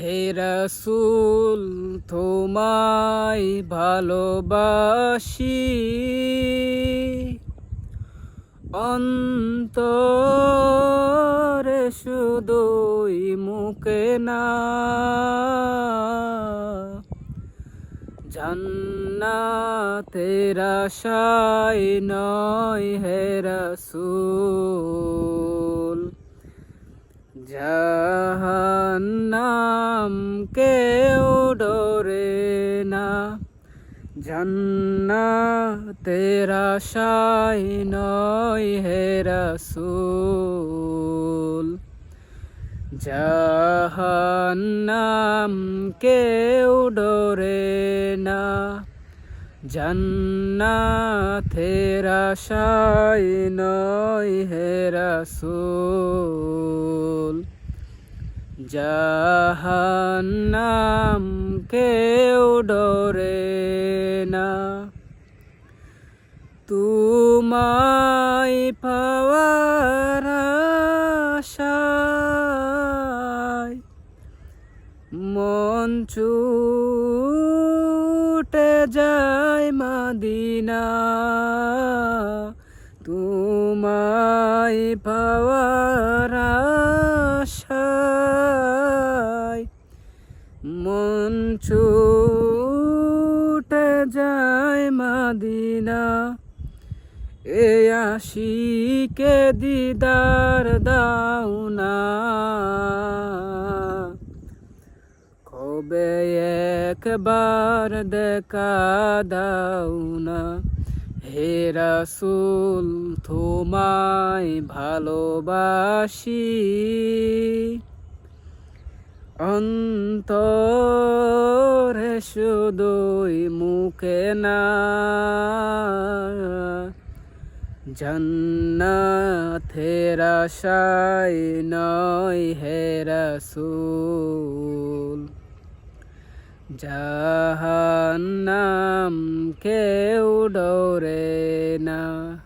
হে রাসূল তোমায় ভালোবাসি। অন্তরে শুধুই মুখে না। জান্নাতের আশায় নয় হে রাসূল। কেউ ডরে না। জান্নাতের আশায় নয় হে রাসূল। জাহান্নাম কেউ ডরে না। জান্নাতের আশায় নয় হে রাসূল। জাহান্নাম কেউ ডরে না। তোমায় পাওয়ার আশায় মন ছুটে যায় মাদিনা। তোমায় পাওয়ার আশায় মন ছুটে যায় মাদিনা। এ আশিকে দিদার দাও না। কবে একবার দেখা দাও না। হে রাসূল, তোমায় ভালোবাসি। অন্তরে শুধুই মুখে না। জান্নাতের আশায় নয় হে রাসূল। জাহান্নাম কেউ ডরে না।